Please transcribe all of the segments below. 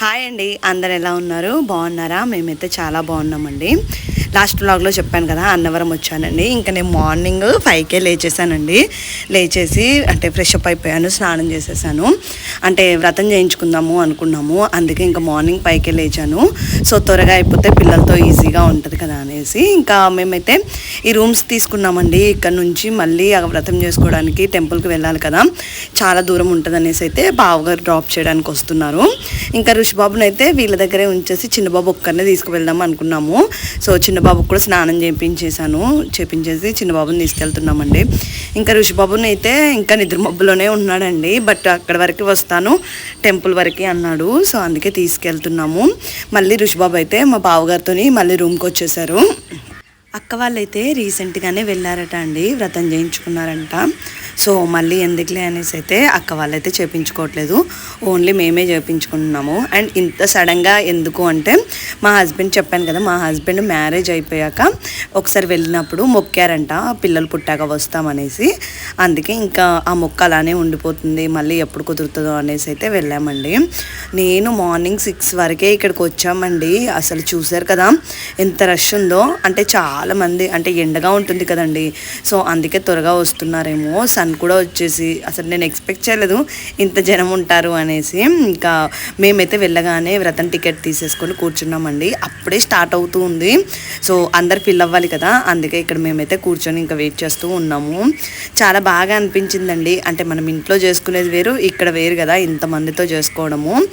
Hi అండి అందరు ఎలా ఉన్నారు? బాగున్నారా? మేమైతే చాలా బాగున్నామండి. లాస్ట్ వ్లాగ్లో చెప్పాను కదా అన్నవరం వచ్చానండి. ఇంకా నేను మార్నింగ్ ఫైవ్కే లేచేసానండి లేచేసి అంటే ఫ్రెష్ అప్ అయిపోయాను స్నానం చేసేసాను. అంటే వ్రతం చేయించుకుందాము అనుకున్నాము. అందుకే ఇంకా మార్నింగ్ పైకే లేచాను. సో త్వరగా అయిపోతే పిల్లలతో ఈజీగా ఉంటుంది కదా అనేసి ఇంకా మేమైతే ఈ రూమ్స్ తీసుకున్నామండి. ఇక్కడ నుంచి మళ్ళీ ఆ వ్రతం చేసుకోవడానికి టెంపుల్కి వెళ్ళాలి కదా. చాలా దూరం ఉంటుంది అనేసి అయితే బావగారు డ్రాప్ చేయడానికి వస్తున్నారు. ఇంకా ఋషిబాబునైతే వీళ్ళ దగ్గరే ఉంచేసి చిన్నబాబు ఒక్కరినే తీసుకువెళ్దాం అనుకున్నాము. సో చిన్న చిన్నబాబుకు కూడా స్నానం చేయించేసాను చేపించేసి చిన్నబాబుని తీసుకెళ్తున్నామండి. ఇంకా ఋషిబాబుని అయితే ఇంకా నిద్ర మబ్బులోనే ఉన్నాడండి. బట్ అక్కడ వరకు వస్తాను. టెంపుల్ వరకు అన్నాడు. సో అందుకే తీసుకెళ్తున్నాము. మళ్ళీ ఋషిబాబు అయితే మా బావగారితో మళ్ళీ రూమ్కి వచ్చేసారు అక్క వాళ్ళైతే రీసెంట్గానే వెళ్ళారట అండి. వ్రతం చేయించుకున్నారంట. సో మళ్ళీ ఎందుకులే అనేసి అయితే అక్క వాళ్ళైతే చేపించుకోవట్లేదు. ఓన్లీ మేమే చేయించుకుంటున్నాము అండ్ ఇంత సడన్గా ఎందుకు అంటే మా హస్బెండ్ చెప్పాను కదా మా హస్బెండ్ మ్యారేజ్ అయిపోయాక ఒకసారి వెళ్ళినప్పుడు మొక్కారంట పిల్లలు పుట్టాక వస్తామనేసి. అందుకే ఇంకా ఆ మొక్క అలానే ఉండిపోతుంది మళ్ళీ ఎప్పుడు కుదురుతుందో అనేసి అయితే వెళ్ళామండి. నేను మార్నింగ్ సిక్స్ వరకే ఇక్కడికి వచ్చామండి. అసలు చూసారు కదా ఎంత రష్ ఉందో. అంటే చాలామంది అంటే ఎండగా ఉంటుంది కదండి. సో అందుకే త్వరగా వస్తున్నారేమో సన్ కూడా వచ్చేసి అసలు నేను ఎక్స్పెక్ట్ చేయలేదు ఇంత జనం ఉంటారు అనేసి. ఇంకా మేమైతే వెళ్ళగానే వ్రతం టికెట్ తీసేసుకొని కూర్చున్నామండి. అప్పుడే స్టార్ట్ అవుతూ ఉంది. సో అందరు ఫిల్ అవ్వాలి కదా. అందుకే ఇక్కడ మేమైతే కూర్చొని ఇంకా వెయిట్ చేస్తూ ఉన్నాము. చాలా బాగా అనిపించిందండి. అంటే మనం ఇంట్లో చేసుకునేది వేరు ఇక్కడ వేరు కదా ఇంతమందితో చేసుకోవడము.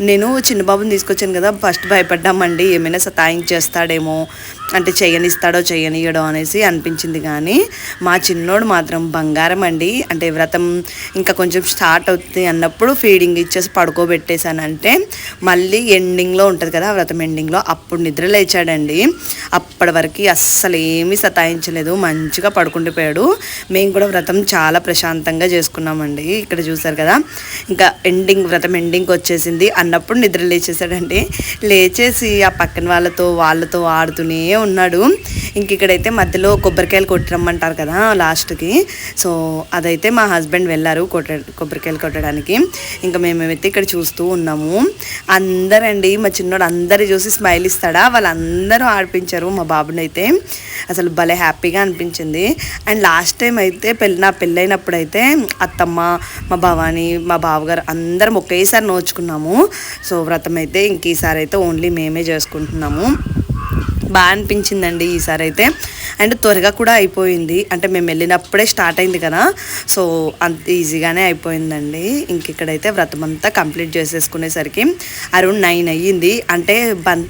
నేను చిన్నబాబుని తీసుకొచ్చాను కదా ఫస్ట్ భయపడ్డామండి. ఏమైనా సతాయించేస్తాడేమో అంటే చేయనిస్తాడో చేయనియడో అనేసి అనిపించింది కానీ మా చిన్నోడు మాత్రం బంగారం అండి. అంటే వ్రతం ఇంకా కొంచెం స్టార్ట్ అవుతుంది అన్నప్పుడు ఫీడింగ్ ఇచ్చేసి పడుకోబెట్టేశానంటే మళ్ళీ ఎండింగ్లో ఉంటుంది కదా వ్రతం ఎండింగ్లో అప్పుడు నిద్ర లేచాడండి. అప్పటి వరకు అస్సలు ఏమీ సతాయించలేదు. మంచిగా పడుకుండిపోయాడు. మేము కూడా వ్రతం చాలా ప్రశాంతంగా చేసుకున్నామండి. ఇక్కడ చూసారు కదా ఇంకా ఎండింగ్ వ్రతం ఎండింగ్ వచ్చేసింది అన్నప్పుడు నిద్ర లేచేసాడండి లేచేసి ఆ పక్కన వాళ్ళతో వాళ్ళతో ఆడుతూనే ఉన్నాడు. ఇంక ఇక్కడైతే మధ్యలో కొబ్బరికాయలు కొట్టిరమ్మంటారు కదా లాస్ట్కి. సో అదైతే మా హస్బెండ్ వెళ్ళారు కొట్ట కొబ్బరికాయలు కొట్టడానికి. ఇంకా మేమేమైతే ఇక్కడ చూస్తూ ఉన్నాము అందరండి మా చిన్నోడు అందరు చూసి స్మైల్ ఇస్తాడా? వాళ్ళందరూ ఆడిపించారు మా బాబుని అయితే అసలు భలే హ్యాపీగా అనిపించింది. అండ్ లాస్ట్ టైం అయితే పెళ్ళి నా పెళ్ళైనప్పుడు అయితే అత్తమ్మ మా భవాని మా బావగారు అందరం ఒకేసారి నోచుకున్నాము. సో వ్రతం అయితే ఇంక ఈసారి అయితే ఓన్లీ మేమే చేసుకుంటున్నాము. బాగా అనిపించిందండి ఈసారి అయితే అండ్ త్వరగా కూడా అయిపోయింది. అంటే మేము వెళ్ళినప్పుడే స్టార్ట్ అయింది కదా. సో అంత ఈజీగానే అయిపోయిందండి. ఇంక ఇక్కడైతే వ్రతం అంతా కంప్లీట్ చేసేసుకునేసరికి అరౌండ్ నైన్ అయ్యింది. అంటే బన్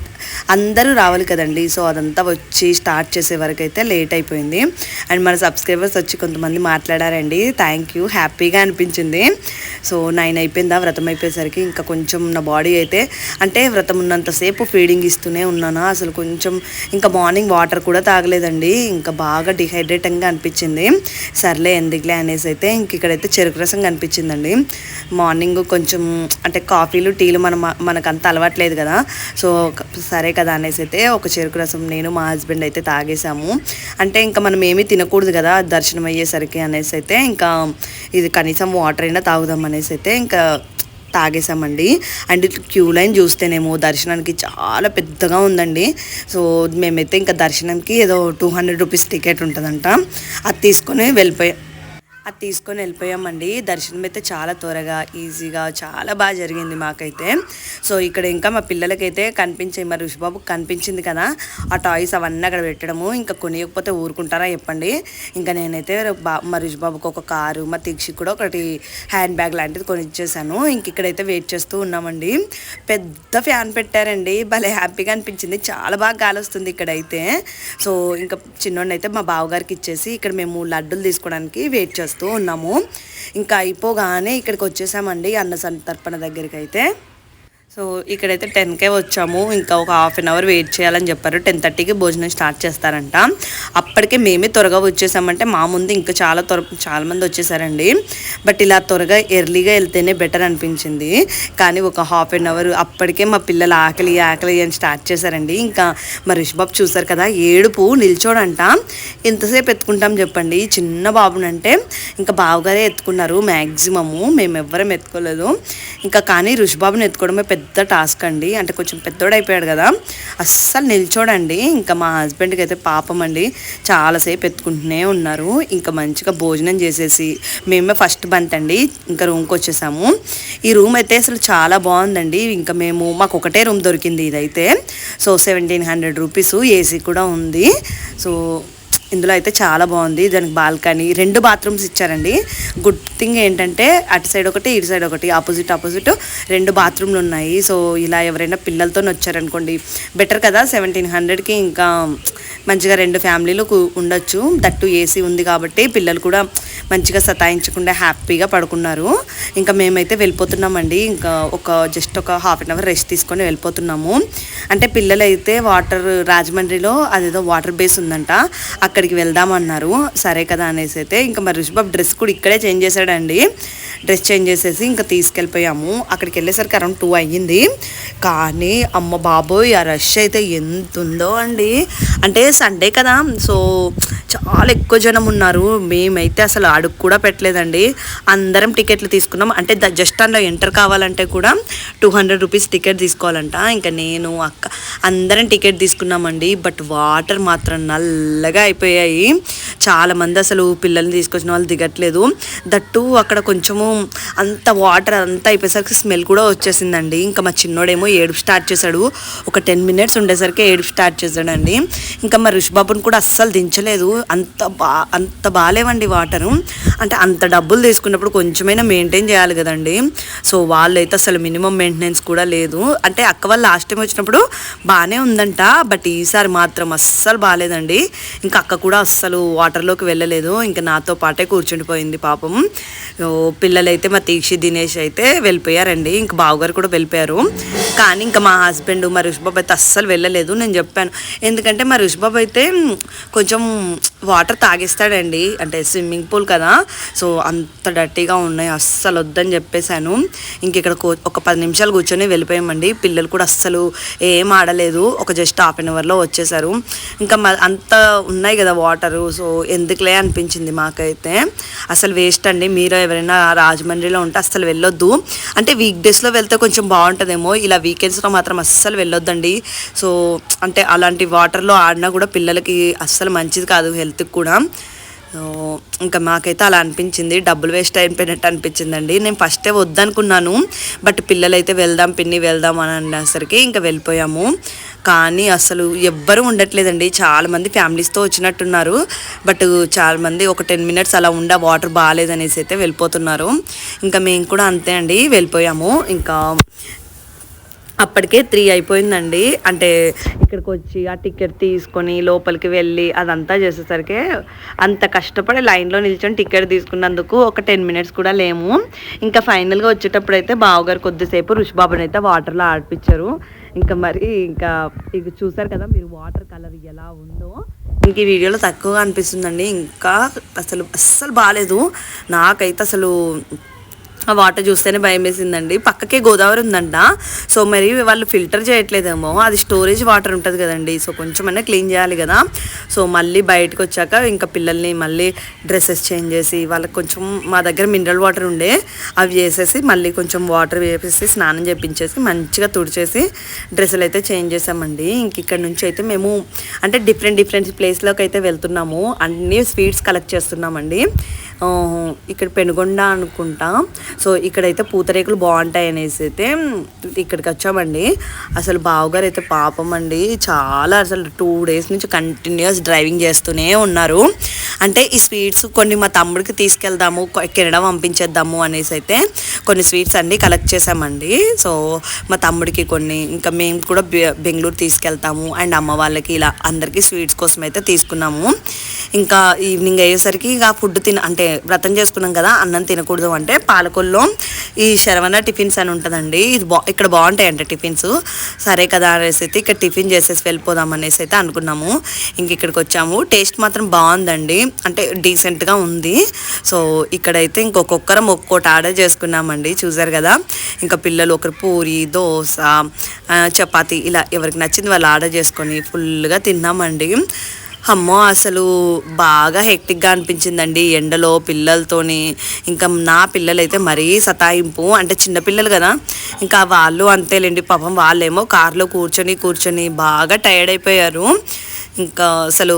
అందరూ రావాలి కదండి. సో అదంతా వచ్చి స్టార్ట్ చేసే వరకు అయితే లేట్ అయిపోయింది. అండ్ మన సబ్స్క్రైబర్స్ వచ్చి కొంతమంది మాట్లాడారండి. Thank you. హ్యాపీగా అనిపించింది. సో నైన్ అయిపోయిందా? వ్రతం అయిపోయేసరికి ఇంకా కొంచెం నా బాడీ అయితే అంటే వ్రతం ఉన్నంతసేపు ఫీడింగ్ ఇస్తూనే ఉన్నాను? అసలు కొంచెం ఇంకా మార్నింగ్ వాటర్ కూడా తాగలేదండి. ఇంకా బాగా డిహైడ్రేటింగ్గా అనిపించింది. సర్లే ఎందుకులే అనేసి అయితే ఇంక ఇక్కడైతే చెరుకు రసం కనిపించిందండి. మార్నింగ్ కొంచెం అంటే కాఫీలు టీలు మన మనకు అంత అలవాట్లేదు కదా. సో సరే కదా అనేసి అయితే ఒక చెరుకు రసం నేను మా హస్బెండ్ అయితే తాగేసాము అంటే ఇంకా మనం ఏమీ తినకూడదు కదా దర్శనం అయ్యేసరికి అనేసి అయితే ఇంకా ఇది కనీసం వాటర్ అయినా తాగుదాం అనేసి అయితే ఇంకా తాగేసామండి. అండ్ క్యూ లైన్ చూస్తేనేమో దర్శనానికి చాలా పెద్దగా ఉందండి. సో మేమైతే ఇంకా దర్శనంకి ఏదో టూ హండ్రెడ్ రూపీస్ టికెట్ ఉంటుందంట. అది తీసుకొని వెళ్ళిపోయాం అది తీసుకొని వెళ్ళిపోయామండి. దర్శనం అయితే చాలా త్వరగా ఈజీగా చాలా బాగా జరిగింది మాకైతే. సో ఇక్కడ ఇంకా మా పిల్లలకైతే కనిపించాయి మరి ఋషిబాబు కనిపించింది కదా ఆ టాయ్స్ అవన్నీ అక్కడ పెట్టడము. ఇంకా కొనియకపోతే ఊరుకుంటారా చెప్పండి. ఇంకా నేనైతే బా మా ఋషిబాబుకి ఒక కారు మా తిక్షి కూడా ఒకటి హ్యాండ్ బ్యాగ్ లాంటిది కొనిచ్చేసాను. ఇంక ఇక్కడైతే వెయిట్ చేస్తూ ఉన్నామండి. పెద్ద ఫ్యాన్ పెట్టారండి. భలే హ్యాపీగా అనిపించింది. చాలా బాగా గాలి వస్తుంది ఇక్కడైతే. సో ఇంకా చిన్నోడిని మా బావగారికి ఇచ్చేసి ఇక్కడ మేము లడ్డూలు తీసుకోవడానికి వెయిట్ చేస్తాం చేస్తూ ఉన్నాము. ఇంకా అయిపోగానే ఇక్కడికి వచ్చేసామండి అన్న సంతర్పణ దగ్గరికి అయితే సో ఇక్కడైతే టెన్కే వచ్చాము. ఇంకా ఒక హాఫ్ అన్ అవర్ వెయిట్ చేయాలని చెప్పారు. టెన్ థర్టీకి భోజనం స్టార్ట్ చేస్తారంట. అప్పటికే మేమే త్వరగా వచ్చేసామంటే మా ముందు ఇంకా చాలా త్వర చాలామంది వచ్చేసారండి. బట్ ఇలా త్వరగా ఎర్లీగా వెళ్తేనే బెటర్ అనిపించింది. కానీ ఒక హాఫ్ అన్ అవర్ అప్పటికే మా పిల్లలు ఆకలి ఆకలి అని స్టార్ట్ చేశారండి. ఇంకా మరి రిషబాబు చూసారు కదా ఏడుపు నిల్చోడంట. ఎంతసేపు ఎత్తుకుంటాం చెప్పండి. చిన్న బాబునంటే ఇంకా బావగారే ఎత్తుకున్నారు మ్యాక్సిమము మేము ఎవ్వరం ఎత్తుకోలేదు. ఇంకా కానీ రుషిబాబుని ఎత్తుకోవడమే పెద్ద పెద్ద టాస్క్ అండి. అంటే కొంచెం పెద్దోడు అయిపోయాడు కదా. అస్సలు నిల్చోడండి. ఇంకా మా హస్బెండ్కి అయితే పాపం అండి. చాలాసేపు ఎత్తుకుంటూనే ఉన్నారు. ఇంకా మంచిగా భోజనం చేసేసి మేమే ఫస్ట్ బంత్ అండి. ఇంకా రూమ్కి వచ్చేసాము. ఈ రూమ్ అయితే అసలు చాలా బాగుందండి. ఇంకా మేము మాకు ఒకటే రూమ్ దొరికింది ఇదైతే. So seventeen hundred rupees AC కూడా ఉంది. సో ఇందులో అయితే చాలా బాగుంది. దానికి బాల్కనీ రెండు బాత్రూమ్స్ ఇచ్చారండి. గుడ్ థింగ్ ఏంటంటే అటు సైడ్ ఒకటి ఇటు సైడ్ ఒకటి ఆపోజిట్ ఆపోజిట్ రెండు బాత్రూమ్లు ఉన్నాయి. సో ఇలా ఎవరైనా పిల్లలతో వచ్చారనుకోండి బెటర్ కదా సెవెంటీన్ హండ్రెడ్కి ఇంకా మంచిగా రెండు ఫ్యామిలీలు ఉండొచ్చు. దట్టు ఏసీ ఉంది కాబట్టి పిల్లలు కూడా మంచిగా సతాయించకుండా హ్యాపీగా పడుకున్నారు. ఇంకా మేమైతే వెళ్ళిపోతున్నామండి. ఇంకా ఒక జస్ట్ ఒక హాఫ్ అన్ అవర్ రెస్ట్ తీసుకొని వెళ్ళిపోతున్నాము. అంటే పిల్లలైతే వాటర్ రాజమండ్రిలో అదేదో వాటర్ బేస్ ఉందంట. అక్కడ అక్కడికి వెళ్దామన్నారు. సరే కదా అనేసి అయితే ఇంకా మరి రుషిబాబు డ్రెస్ కూడా ఇక్కడే చేంజ్ చేశాడండి. డ్రెస్ చేంజ్ చేసేసి ఇంకా తీసుకెళ్ళిపోయాము. అక్కడికి వెళ్ళేసరికి అరౌండ్ టూ అయ్యింది. కానీ అమ్మ బాబోయ్ ఆ రష్ అయితే ఎంత ఉందో అండి. అంటే సండే కదా సో చాలా ఎక్కువ జనం ఉన్నారు. మేమైతే అసలు అడుగు కూడా పెట్టలేదండి. అందరం టికెట్లు తీసుకున్నాం. అంటే జస్ట్ అందులో ఎంటర్ కావాలంటే కూడా టూ హండ్రెడ్ రూపీస్ టికెట్ తీసుకోవాలంట. ఇంకా నేను అక్క అందరం టికెట్ తీసుకున్నామండి. బట్ వాటర్ మాత్రం నల్లగా అయిపోయాయి. చాలా మంది అసలు పిల్లల్ని తీసుకొచ్చిన వాళ్ళు దిగట్లేదు. దట్టు అక్కడ కొంచెము అంత వాటర్ అంతా అయిపోయేసరికి స్మెల్ కూడా వచ్చేసిందండి. ఇంకా మా చిన్నోడేమో ఏడుపు స్టార్ట్ చేశాడు. ఒక టెన్ మినిట్స్ ఉండేసరికి ఏడుపు స్టార్ట్ చేశాడండి. ఇంకా మా రుషిబాబుని కూడా అస్సలు దించలేదు. అంత బా అంత బాగాలేవండి వాటరు. అంటే అంత డబ్బులు తీసుకున్నప్పుడు కొంచెమైనా మెయింటైన్ చేయాలి కదండి. సో వాళ్ళైతే అసలు మినిమం మెయింటెనెన్స్ కూడా లేదు. అంటే అక్క వాళ్ళు లాస్ట్ టైం వచ్చినప్పుడు బాగానే ఉందంట. బట్ ఈసారి మాత్రం అస్సలు బాగాలేదండి. ఇంకా అక్క కూడా అస్సలు వాటర్ వాటర్లోకి వెళ్ళలేదు. ఇంకా నాతో పాటే కూర్చుండిపోయింది పాపం. పిల్లలైతే మా తీక్షి దినేష్ అయితే వెళ్ళిపోయారండి. ఇంకా బావగారు కూడా వెళ్ళిపోయారు. కానీ ఇంకా మా హస్బెండ్ మా రుషిబాబు అయితే అస్సలు వెళ్ళలేదు. నేను చెప్పాను. ఎందుకంటే మా రుషిబాబు అయితే కొంచెం వాటర్ తాగేస్తాడండి. అంటే స్విమ్మింగ్ పూల్ కదా. సో అంత డర్టీగా ఉన్నాయి. అస్సలు వద్దని చెప్పేశాను. ఇంక ఇక్కడ ఒక పది నిమిషాలు కూర్చొని వెళ్ళిపోయామండి. పిల్లలు కూడా అస్సలు ఏం ఆడలేదు. ఒక జస్ట్ హాఫ్ అన్ అవర్లో వచ్చేసారు ఇంకా మ- అంత ఉన్నాయి కదా వాటరు. సో ఎందుకులే అనిపించింది మాకైతే. అసలు వేస్ట్ అండి. మీరు ఎవరైనా రాజమండ్రిలో ఉంటే అస్సలు వెళ్ళొద్దు. అంటే వీక్ డేస్లో వెళ్తే కొంచెం బాగుంటుందేమో. ఇలా వీకెండ్స్లో మాత్రం అస్సలు వెళ్ళొద్దండి. సో అంటే అలాంటి వాటర్లో ఆడినా కూడా పిల్లలకి అస్సలు మంచిది కాదు హెల్త్ హెల్త్కి కూడా. ఇంకా మాకైతే అలా అనిపించింది. డబ్బులు వేస్ట్ అయిపోయినట్టు అనిపించిందండి. నేను ఫస్టే వద్దనుకున్నాను. బట్ పిల్లలైతే వెళ్దాం పిన్ని వెళ్దాం అని అనేసరికి ఇంకా వెళ్ళిపోయాము. కానీ అసలు ఎవ్వరూ ఉండట్లేదండి. చాలామంది ఫ్యామిలీస్తో వచ్చినట్టున్నారు. బట్ చాలామంది ఒక టెన్ మినిట్స్ అలా ఉండ వాటర్ బాగాలేదనేసి అయితే వెళ్ళిపోతున్నారు. ఇంకా మేము కూడా అంతే అండి. వెళ్ళిపోయాము. ఇంకా అప్పటికే త్రీ అయిపోయిందండి. అంటే ఇక్కడికి వచ్చి ఆ టికెట్ తీసుకొని లోపలికి వెళ్ళి అదంతా చేసేసరికి అంత కష్టపడి లైన్లో నిల్చొని టికెట్ తీసుకున్నందుకు ఒక టెన్ మినిట్స్ కూడా లేము. ఇంకా ఫైనల్గా వచ్చేటప్పుడు అయితే బావగారు కొద్దిసేపు రుషిబాబుని అయితే వాటర్లో ఆడిపించారు ఇంకా మరి ఇంకా ఇది చూసారు కదా మీరు వాటర్ కలర్ ఎలా ఉందో. ఇంక ఈ వీడియోలో తక్కువగా అనిపిస్తుందండి. ఇంకా అసలు అస్సలు బాగాలేదు నాకైతే అసలు ఆ వాటర్ చూస్తేనే భయం వేసిందండి. పక్కకే గోదావరి ఉందంట. సో మరి వాళ్ళు ఫిల్టర్ చేయట్లేదేమో. అది స్టోరేజ్ వాటర్ ఉంటుంది కదండి. సో కొంచెమైనా క్లీన్ చేయాలి కదా. సో మళ్ళీ బయటకు వచ్చాక ఇంకా పిల్లల్ని మళ్ళీ డ్రెస్సెస్ చేంజ్ చేసి వాళ్ళకి కొంచెం మా దగ్గర మినరల్ వాటర్ ఉండే అవి వేసేసి మళ్ళీ కొంచెం వాటర్ వేసేసి స్నానం చేపించేసి మంచిగా తుడిచేసి డ్రెస్సులు అయితే చేంజ్ చేసామండి ఇంక ఇక్కడ నుంచి అయితే మేము అంటే డిఫరెంట్ డిఫరెంట్ ప్లేస్లోకి అయితే వెళ్తున్నాము. అన్ని స్వీట్స్ కలెక్ట్ చేస్తున్నామండి. ఇక్కడ పెనుగొండ అనుకుంటా. సో ఇక్కడైతే పూతరేకులు బాగుంటాయి అనేసి అయితే ఇక్కడికి వచ్చామండి. అసలు బావగారు అయితే పాపం అండి. చాలా అసలు టూ డేస్ నుంచి కంటిన్యూస్ డ్రైవింగ్ చేస్తూనే ఉన్నారు. అంటే ఈ స్వీట్స్ కొన్ని మా తమ్ముడికి తీసుకెళ్దాము కొ- కెనడా పంపించేద్దాము అనేసి అయితే కొన్ని స్వీట్స్ అన్నీ కలెక్ట్ చేసామండి సో మా తమ్ముడికి కొన్ని ఇంకా మేము కూడా బె- బెంగళూరు తీసుకెళ్తాము. అండ్ అమ్మ వాళ్ళకి ఇలా అందరికీ స్వీట్స్ కోసం అయితే తీసుకున్నాము. ఇంకా ఈవినింగ్ అయ్యేసరికి ఇక ఫుడ్ తిన అంటే వ్రతం చేసుకున్నాం కదా అన్నం తినకూడదు అంటే పాలకొల్లో ఈ శరవణ టిఫిన్స్ అని ఉంటుందండి. ఇది బా ఇక్కడ బాగుంటాయంట టిఫిన్స్. సరే కదా అనేసి అయితే ఇక్కడ టిఫిన్ చేసేసి వెళ్ళిపోదాం అనేసి అయితే అనుకున్నాము. ఇంక ఇక్కడికి వచ్చాము. టేస్ట్ మాత్రం బాగుందండి. అంటే డీసెంట్గా ఉంది. సో ఇక్కడైతే ఇంకొకొక్కరం ఒక్కోటి ఆర్డర్ చేసుకున్నామండి. చూసారు కదా? ఇంకా పిల్లలు ఒకరు పూరి దోశ చపాతి ఇలా ఎవరికి నచ్చింది వాళ్ళు ఆర్డర్ చేసుకొని ఫుల్గా తిన్నామండి. అమ్మో అసలు బాగా హెక్టిక్గా అనిపించిందండి. ఎండలో పిల్లలతోని ఇంకా నా పిల్లలైతే మరీ సతాయింపు. అంటే చిన్నపిల్లలు కదా. ఇంకా వాళ్ళు అంతేలేండి పాపం వాళ్ళేమో కార్లో కూర్చొని కూర్చొని బాగా టైర్డ్ అయిపోయారు. ఇంకా అసలు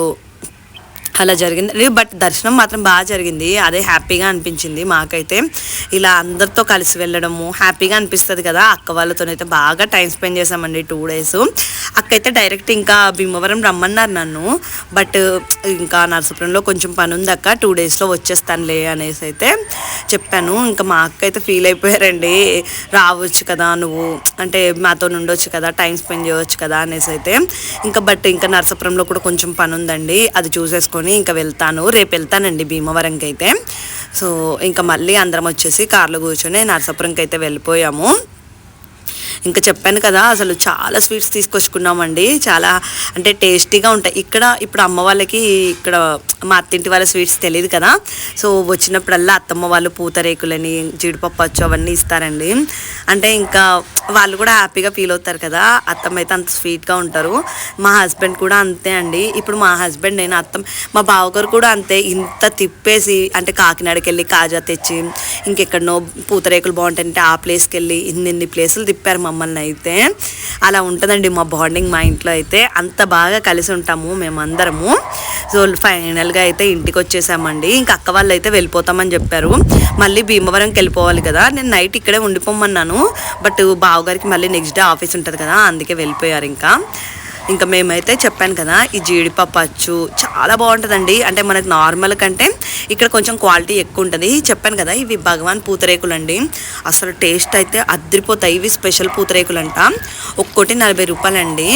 అలా జరిగింది. బట్ దర్శనం మాత్రం బాగా జరిగింది. అదే హ్యాపీగా అనిపించింది మాకైతే. ఇలా అందరితో కలిసి వెళ్ళడము హ్యాపీగా అనిపిస్తుంది కదా. అక్క వాళ్ళతోనైతే బాగా టైం స్పెండ్ చేసామండి టూ డేస్. అక్క అయితే డైరెక్ట్ ఇంకా భీమవరం రమ్మన్నారు నన్ను. బట్ ఇంకా నరసపురంలో కొంచెం పని ఉంది అక్క టూ డేస్లో వచ్చేస్తానులే అనేసి అయితే చెప్పాను. ఇంకా మా అక్క అయితే ఫీల్ అయిపోయారండి. రావచ్చు కదా నువ్వు. అంటే మాతో ఉండొచ్చు కదా. టైం స్పెండ్ చేయవచ్చు కదా అనేసి అయితే. ఇంకా బట్ ఇంకా నరసపురంలో కూడా కొంచెం పని ఉందండి అది చూసేసుకొని ఇంకా వెళ్తాను. రేపు వెళ్తానండి భీమవరంకి అయితే సో ఇంకా మళ్ళీ అందరం వచ్చేసి కార్లో కూర్చొని నరసాపురంకి అయితే వెళ్ళిపోయాము. ఇంకా చెప్పాను కదా అసలు చాలా స్వీట్స్ తీసుకొచ్చుకున్నామండి. చాలా అంటే టేస్టీగా ఉంటాయి. ఇక్కడ ఇప్పుడు అమ్మ వాళ్ళకి ఇక్కడ మా అత్తింటి వాళ్ళ స్వీట్స్ తెలియదు కదా. సో వచ్చినప్పుడల్లా అత్తమ్మ వాళ్ళు పూతరేకులని జీడిపప్పు అచ్చు అవన్నీ ఇస్తారండి. అంటే ఇంకా వాళ్ళు కూడా హ్యాపీగా ఫీల్ అవుతారు కదా. అత్తమ్మ అయితే అంత స్వీట్గా ఉంటారు. మా హస్బెండ్ కూడా అంతే అండి. ఇప్పుడు మా హస్బెండ్ నేను అత్తమ్మ మా బావగారు కూడా అంతే. ఇంత తిప్పేసి అంటే కాకినాడకి వెళ్ళి కాజా తెచ్చి ఇంకెక్కడనో పూతరేకులు బాగుంటాయంటే ఆ ప్లేస్కి వెళ్ళి ఇన్ని ఇన్ని ప్లేసులు తిప్పారు మమ్మల్ని అయితే అలా ఉంటుందండి మా బాండింగ్ మా ఇంట్లో అయితే. అంత బాగా కలిసి ఉంటాము మేమందరము. సో ఫైనల్గా అయితే ఇంటికి వచ్చేసామండి ఇంకా అక్క వాళ్ళు అయితే వెళ్ళిపోతామని చెప్పారు. మళ్ళీ భీమవరంకి వెళ్ళిపోవాలి కదా. నేను నైట్ ఇక్కడే ఉండిపోమన్నాను బట్ బావగారికి మళ్ళీ నెక్స్ట్ డే ఆఫీస్ ఉంటుంది కదా. అందుకే వెళ్ళిపోయారు ఇంకా. ఇంకా మేమైతే చెప్పాను కదా ఈ జీడిపప్పు అచ్చు చాలా బాగుంటుందండి. అంటే మనకు నార్మల్ కంటే ఇక్కడ కొంచెం క్వాలిటీ ఎక్కువ ఉంటుంది చెప్పాను కదా ఇవి భగవాన్ పూతరేకులు అండి అసలు టేస్ట్ అయితే అద్దరిపోతాయి ఇవి స్పెషల్ పూతరేకులు అంట ఒక్కోటి నలభై రూపాయలండి.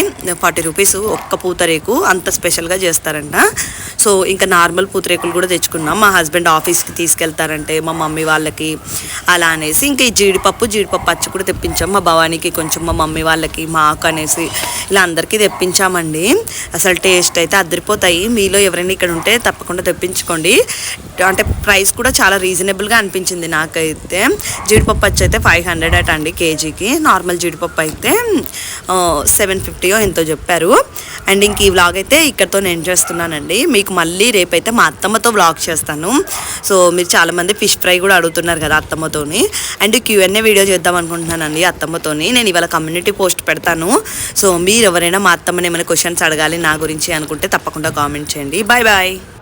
ఫార్టీ రూపీస్ ఒక్క పూతరేకు అంత స్పెషల్గా చేస్తారంట. సో ఇంకా నార్మల్ పూతరేకులు కూడా తెచ్చుకున్నాం. మా హస్బెండ్ ఆఫీస్కి తీసుకెళ్తారంటే మా మమ్మీ వాళ్ళకి అలా అనేసి ఇంకా ఈ జీడిపప్పు జీడిపప్పు అచ్చు కూడా తెప్పించాం. మా భవానికి కొంచెం మా మమ్మీ వాళ్ళకి మాకు అనేసి ఇలా అందరికీ తెప్పించామండి. అసలు టేస్ట్ అయితే అదిరిపోతాయి. మీలో ఎవరైనా ఇక్కడ ఉంటే తప్పకుండా తెప్పించుకోండి. అంటే ప్రైస్ కూడా చాలా రీజనబుల్గా అనిపించింది నాకైతే. జీడిపప్పు వచ్చి అయితే ఫైవ్ హండ్రెడ్ అట అండి కేజీకి. నార్మల్ జీడిపప్పు అయితే సెవెన్ ఫిఫ్టీయో ఎంతో చెప్పారు. అండ్ ఇంక ఈ వ్లాగ్ అయితే ఇక్కడతో నేను చేస్తున్నానండి. మీకు మళ్ళీ రేపైతే మా అత్తమ్మతో బ్లాగ్ చేస్తాను. సో మీరు చాలామంది ఫిష్ ఫ్రై కూడా అడుగుతున్నారు కదా అత్తమ్మతోని. అండ్ క్యూఎన్ఏ వీడియో చేద్దాం అనుకుంటున్నానండి అత్తమ్మతోని. నేను ఇవాళ కమ్యూనిటీ పోస్ట్ పెడతాను. సో మీరు ఎవరైనా మా అత్తమ్మని ఏమైనా క్వశ్చన్స్ అడగాలి నా గురించి అనుకుంటే తప్పకుండా కామెంట్ చేయండి. Bye bye